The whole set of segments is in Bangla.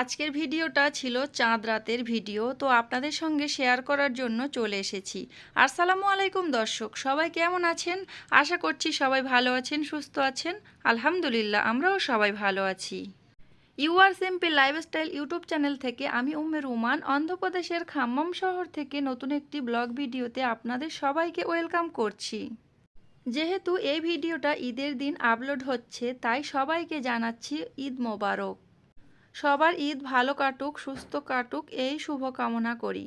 আজকের ভিডিওটা ছিল চাঁদ রাতের ভিডিও, তো আপনাদের সঙ্গে শেয়ার করার জন্য চলে এসেছি। আসসালামু আলাইকুম দর্শক, সবাই কেমন আছেন? আশা করছি সবাই ভালো আছেন, সুস্থ আছেন। আলহামদুলিল্লাহ, আমরাও সবাই ভালো আছি। Your simple lifestyle YouTube channel থেকে আমি উম্মে রুমান, অন্ধ্রপ্রদেশের খাম্মাম শহর থেকে নতুন একটি ব্লগ ভিডিওতে আপনাদের সবাইকে ওয়েলকাম করছি। যেহেতু এই ভিডিওটা ঈদের দিন আপলোড হচ্ছে, তাই সবাইকে জানাচ্ছি ঈদ মোবারক। সবার ঈদ ভালো কাটুক, সুস্থ কাটুক, এই শুভকামনা করি।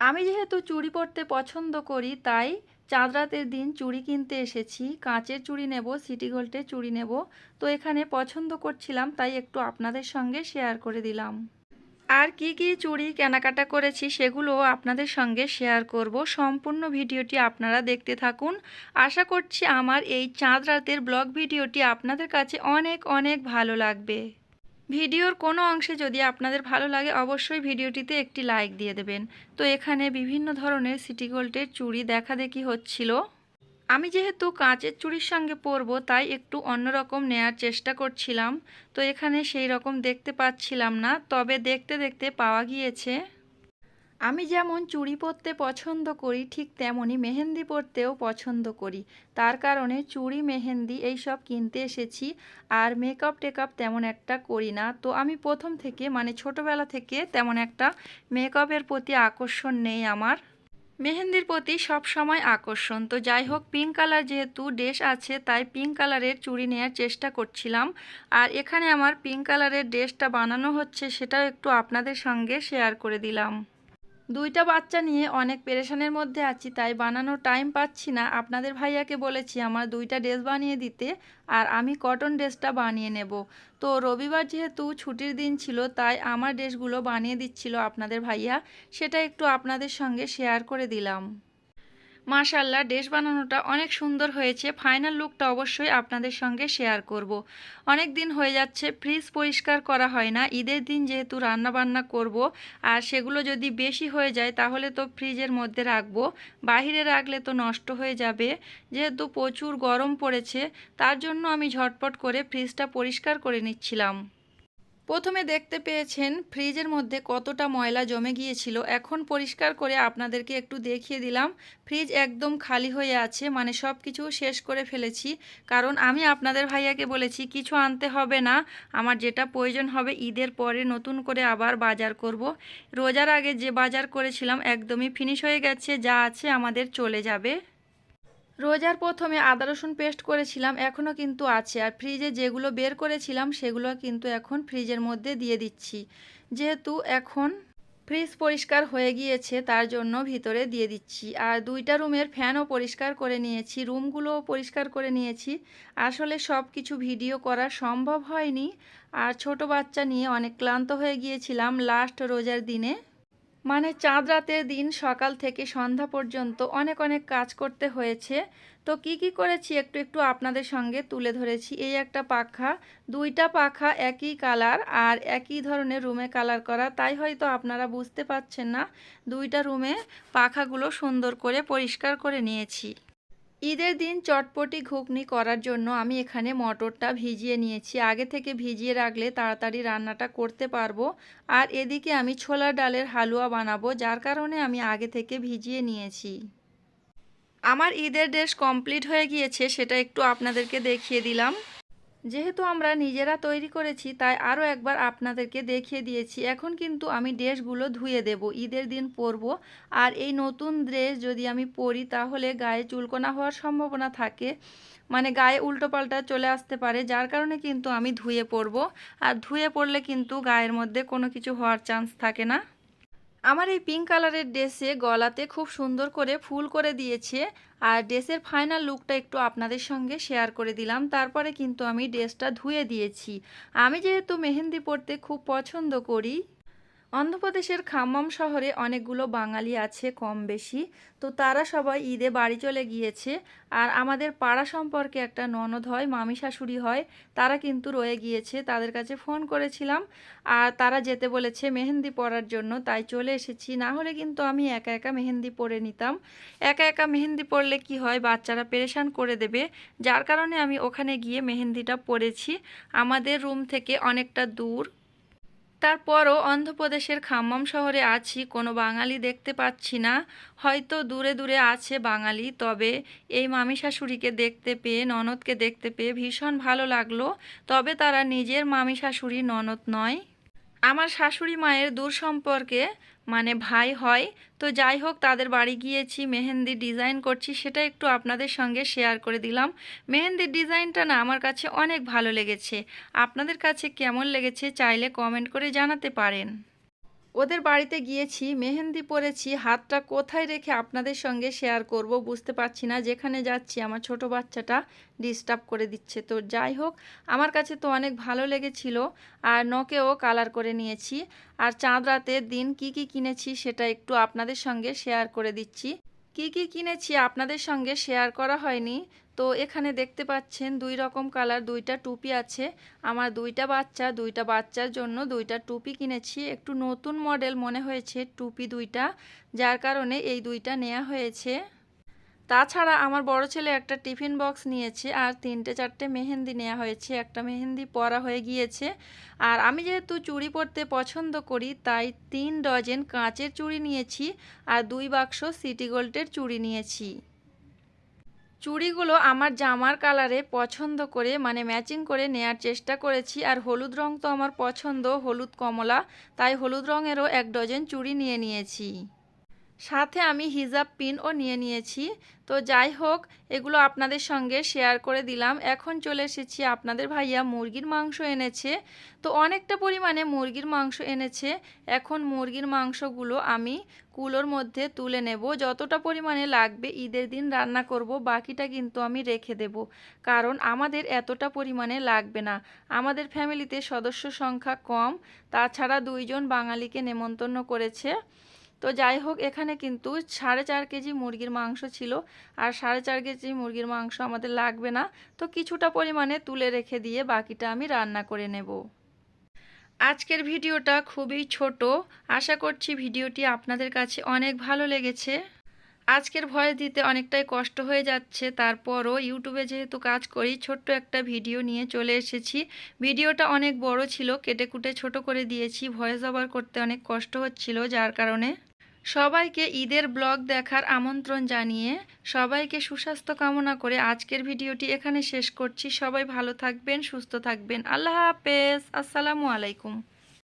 আমি যেহেতু চুড়ি পরতে পছন্দ করি, তাই চাঁদ রাতের দিন চুড়ি কিনতে এসেছি। কাঁচের চুড়ি নেব, সিটি গোল্ডের চুড়ি নেব। তো এখানে পছন্দ করছিলাম, তাই একটু আপনাদের সঙ্গে শেয়ার করে দিলাম। আর কি কি চুড়ি কেনাকাটা করেছি, সেগুলো আপনাদের সঙ্গে শেয়ার করব। সম্পূর্ণ ভিডিওটি আপনারা দেখতে থাকুন। আশা করছি আমার এই চাঁদ রাতের ব্লগ ভিডিওটি আপনাদের কাছে অনেক অনেক ভালো লাগবে। ভিডিওর কোনো অংশে যদি আপনাদের ভালো লাগে, অবশ্যই ভিডিওটিতে একটি লাইক দিয়ে দেবেন। তো এখানে বিভিন্ন ধরনের সিটি গোল্ডের চুড়ি দেখা দেখি হচ্ছিল। আমি যেহেতু কাঁচের চুড়ির সঙ্গে পরব, তাই একটু অন্যরকম নেয়ার চেষ্টা করছিলাম। তো এখানে সেই রকম দেখতে পাচ্ছিলাম না, তবে দেখতে দেখতে পাওয়া গিয়েছে। আমি যেমন চুড়ি পরতে পছন্দ করি, ঠিক তেমনই মেহেন্দি পরতেও পছন্দ করি। তার কারণে চুড়ি, মেহেন্দি এইসব কিনতে এসেছি আর মেকআপ টেকআপ তেমন একটা করি না। তো আমি প্রথম থেকে মানে ছোটোবেলা থেকে তেমন একটা মেকআপের প্রতি আকর্ষণ নেই আমার। মেহেন্দির প্রতি সব সময় আকর্ষণ। তো যাই হোক পিঙ্ক কালার যেহেতু ড্রেস আছে, তাই পিঙ্ক কালারের চুড়ি নেওয়ার চেষ্টা করছিলাম। আর এখানে আমার পিঙ্ক কালারের ড্রেসটা বানানো হচ্ছে, সেটাও একটু আপনাদের সঙ্গে শেয়ার করে দিলাম। দুইটা বাচ্চা নিয়ে অনেক পেরেশানের মধ্যে আছি, তাই বানানো টাইম পাচ্ছি না। আপনাদের ভাইয়াকে বলেছি আমার দুইটা ড্রেস বানিয়ে দিতে আর আমি কটন ড্রেসটা বানিয়ে নেব। তো রবিবার যেহেতু ছুটির দিন ছিল, তাই আমার ড্রেসগুলো বানিয়ে দিচ্ছিল আপনাদের ভাইয়া। সেটা একটু আপনাদের সঙ্গে শেয়ার করে দিলাম। মাশাল্লাহ ড্রেস বানানোটা অনেক সুন্দর হয়েছে। ফাইনাল লুকটা অবশ্যই আপনাদের সঙ্গে শেয়ার করব। অনেক দিন হয়ে যাচ্ছে ফ্রিজ পরিষ্কার করা হয় না। ঈদের দিন যেহেতু রান্না বান্না করব, আর সেগুলো যদি বেশি হয়ে যায় তাহলে তো ফ্রিজের মধ্যে রাখব। বাহিরে রাখলে তো নষ্ট হয়ে যাবে। যেহেতু প্রচুর গরম পড়েছে, তার জন্য আমি ঝটপট করে ফ্রিজটা পরিষ্কার করে নিচ্ছিলাম। প্রথমে দেখতে পেয়েছেন ফ্রিজের মধ্যে কতটা ময়লা জমে গিয়েছিল। এখন পরিষ্কার করে আপনাদেরকে একটু দেখিয়ে দিলাম। ফ্রিজ একদম খালি হয়ে আছে মানে সব কিছু শেষ করে ফেলেছি। কারণ আমি আপনাদের ভাইয়াকে বলেছি, কিছু আনতে হবে না, আমার যেটা প্রয়োজন হবে ঈদের পরে নতুন করে আবার বাজার করব। রোজার আগে যে বাজার করেছিলাম, একদমই ফিনিশ হয়ে গেছে, যা আছে আমাদের চলে যাবে। রোজার প্রথমে আদা, রসুন পেস্ট করেছিলাম, এখনও কিন্তু আছে। আর ফ্রিজে যেগুলো বের করেছিলাম, সেগুলো কিন্তু এখন ফ্রিজের মধ্যে দিয়ে দিচ্ছি। যেহেতু এখন ফ্রিজ পরিষ্কার হয়ে গিয়েছে, তার জন্য ভিতরে দিয়ে দিচ্ছি। আর দুইটা রুমের ফ্যানও পরিষ্কার করে নিয়েছি রুমগুলোও পরিষ্কার করে নিয়েছি। আসলে সব কিছু ভিডিও করা সম্ভব হয়নি। আর ছোট বাচ্চা নিয়ে অনেক ক্লান্ত হয়ে গিয়েছিলাম লাস্ট রোজার দিনে। মানে চাঁদ রাতের দিন সকাল থেকে সন্ধ্যা পর্যন্ত অনেক অনেক কাজ করতে হয়েছে। তো কি কি করেছি একটু একটু আপনাদের সঙ্গে তুলে ধরেছি। এই একটা পাখা, দুইটা পাখা একই কালার আর একই ধরনের রুমে কালার করা। তাই হয়তো আপনারা বুঝতে পাচ্ছেন না, দুইটা রুমে পাখাগুলো সুন্দর করে পরিষ্কার করে নিয়েছি। ঈদের দিন চটপটি ঘুগনি করার জন্য আমি এখানে মটরটা ভিজিয়ে নিয়েছি। আগে থেকে ভিজিয়ে রাখলে তাড়াতাড়ি রান্নাটা করতে পারব। আর এদিকে আমি ছোলার ডালের হালুয়া বানাবো, যার কারণে আমি আগে থেকে ভিজিয়ে নিয়েছি। আমার ঈদের ড্রেস কমপ্লিট হয়ে গিয়েছে, সেটা একটু আপনাদেরকে দেখিয়ে দিলাম। যেহেতু আমরা নিজেরা তৈরি করেছি, তাই আরও একবার আপনাদেরকে দেখিয়ে দিয়েছি। এখন কিন্তু আমি ড্রেসগুলো ধুয়ে দেব, ঈদের দিন পরব। আর এই নতুন ড্রেস যদি আমি পরি, তাহলে গায়ে চুলকোনা হওয়ার সম্ভাবনা থাকে। মানে গায়ে উল্টোপাল্টা চলে আসতে পারে, যার কারণে কিন্তু আমি ধুয়ে পরব। আর ধুয়ে পড়লে কিন্তু গায়ের মধ্যে কোনো কিছু হওয়ার চান্স থাকে না। আমার এই পিঙ্ক কালারের ড্রেসে গলাতে খুব সুন্দর করে ফুল করে দিয়েছে। আর ড্রেসের ফাইনাল লুকটা একটু আপনাদের সঙ্গে শেয়ার করে দিলাম। তারপরে কিন্তু আমি ড্রেসটা ধুয়ে দিয়েছি। আমি যেহেতু মেহেন্দি পরতে খুব পছন্দ করি অন্ধ্রপ্রদেশের খাম্মাম শহরে অনেকগুলো বাঙালি আছে কম বেশি। তো তারা সবাই ঈদে বাড়ি চলে গিয়েছে। আর আমাদের পাড়া সম্পর্কে একটা ননদ হয়, মামি শাশুড়ি হয়, তারা কিন্তু রয়ে গিয়েছে। তাদের কাছে ফোন করেছিলাম। আর তারা যেতে বলেছে মেহেন্দি পরার জন্য, তাই চলে এসেছি। না হলে কিন্তু আমি একা একা মেহেন্দি পরে নিতাম। একা একা মেহেন্দি পরলে কি হয়? বাচ্চারা পেরেশান করে দেবে। যার কারণে আমি ওখানে গিয়ে মেহেন্দিটা পরেছি। আমাদের রুম থেকে অনেকটা দূর। তারপরও অন্ধ্রপ্রদেশের খাম্মাম শহরে আছি, কোনো বাঙালি দেখতে পাচ্ছি না। হয়তো দূরে দূরে আছে বাঙালি, তবে এই মামি শাশুড়িকে দেখতে পেয়ে, ননদকে দেখতে পেয়ে ভীষণ ভালো লাগল। তবে তারা নিজের মামি শাশুড়ি ননদ নয়। আমার শাশুড়ি মায়ের দূর সম্পর্কে মানে ভাই হয়, তো যাই হোক তাদের বাড়ি গিয়েছি, মেহেন্দি ডিজাইন করছি, সেটা একটু আপনাদের সঙ্গে শেয়ার করে দিলাম। মেহেন্দির ডিজাইনটা না আমার কাছে অনেক ভালো লেগেছে। আপনাদের কাছে কেমন লেগেছে চাইলে কমেন্ট করে জানাতে পারেন। ওদের বাড়িতে গিয়েছি, মেহেন্দি পরেছি, হাতটা কোথায় রেখে আপনাদের সঙ্গে শেয়ার করব বুঝতে পারছি না, যেখানে যাচ্ছি আমার ছোট বাচ্চাটা ডিস্টার্ব করে দিচ্ছে। তো যাই হোক, আমার কাছে তো অনেক ভালো লেগেছিল আর নকেও কালার করে নিয়েছি। আর চাঁদ রাতের দিন কি কি কিনেছি সেটা একটু আপনাদের সঙ্গে শেয়ার করে দিচ্ছি। কি কি কিনেছি আপনাদের সঙ্গে শেয়ার করা হয়নি। তো এখানে দেখতে পাচ্ছেন দুই রকম কালার দুইটা টুপি আছে। আমার দুইটা বাচ্চা, দুইটা বাচ্চার জন্য দুইটা টুপি কিনেছি। একটু নতুন মডেল মনে হয়েছে টুপি দুইটা, যার কারণে এই দুইটা নেওয়া হয়েছে। তাছাড়া আমার বড় ছেলে একটা টিফিন বক্স নিয়েছে আর তিনটে চারটে মেহেন্দি নেওয়া হয়েছে। একটা মেহেন্দি পরা হয়ে গিয়েছে। আর আমি যেহেতু চুড়ি পরতে পছন্দ করি, তাই তিন ডজন কাঁচের চুড়ি নিয়েছি আর দুই বাক্স সিটি গোল্ডের চুড়ি নিয়েছি। চুড়িগুলো আমার জামার কালারে পছন্দ করে মানে ম্যাচিং করে নেয়ার চেষ্টা করেছি। আর হলুদ রং তো আমার পছন্দ, হলুদ কমলা, তাই হলুদ রঙেরও এক ডজন চুড়ি নিয়ে নিয়েছি। সাথে আমি হিজাব পিনও নিয়ে নিয়েছি। তো যাই হোক, এগুলো আপনাদের সঙ্গে শেয়ার করে দিলাম। এখন চলে এসেছি আপনাদের ভাইয়া মুরগির মাংস এনেছে। তো অনেকটা পরিমাণে মুরগির মাংস এনেছে। এখন মুরগির মাংসগুলো আমি কুলোর মধ্যে তুলে নেব। যতটা পরিমাণে লাগবে ঈদের দিন রান্না করব, বাকিটা কিন্তু আমি রেখে দেব। কারণ আমাদের এতটা পরিমাণে লাগবে না। আমাদের ফ্যামিলিতে সদস্য সংখ্যা কম। তাছাড়া দুইজন বাঙালিকে নেমন্তন্ন করেছে। তো যাই হোক এখানে কিন্তু সাড়ে চার কেজি মুরগির মাংস ছিল। আর সাড়ে চার কেজি মুরগির মাংস আমাদের লাগবে না। তো কিছুটা পরিমাণে তুলে রেখে দিয়ে বাকিটা আমি রান্না করে নেব। আজকের ভিডিওটা খুবই ছোট। আশা করছি ভিডিওটি আপনাদের কাছে অনেক ভালো লেগেছে। আজকের ভয়েস দিতে অনেকটাই কষ্ট হয়ে যাচ্ছে। তারপরও ইউটিউবে যেহেতু কাজ করি, ছোট্ট একটা ভিডিও নিয়ে চলে এসেছি। ভিডিওটা অনেক বড় ছিল, কেটে কুটে ছোট করে দিয়েছি। ভয়েস ওভার করতে অনেক কষ্ট হচ্ছিল, যার কারণে সবাইকে ঈদের ব্লগ দেখার আমন্ত্রণ জানিয়ে সবাইকে সুস্বাস্থ্য কামনা করে আজকের ভিডিওটি এখানে শেষ করছি। সবাই ভালো থাকবেন, সুস্থ থাকবেন। আল্লাহ হাফেজ। আসসালামু আলাইকুম।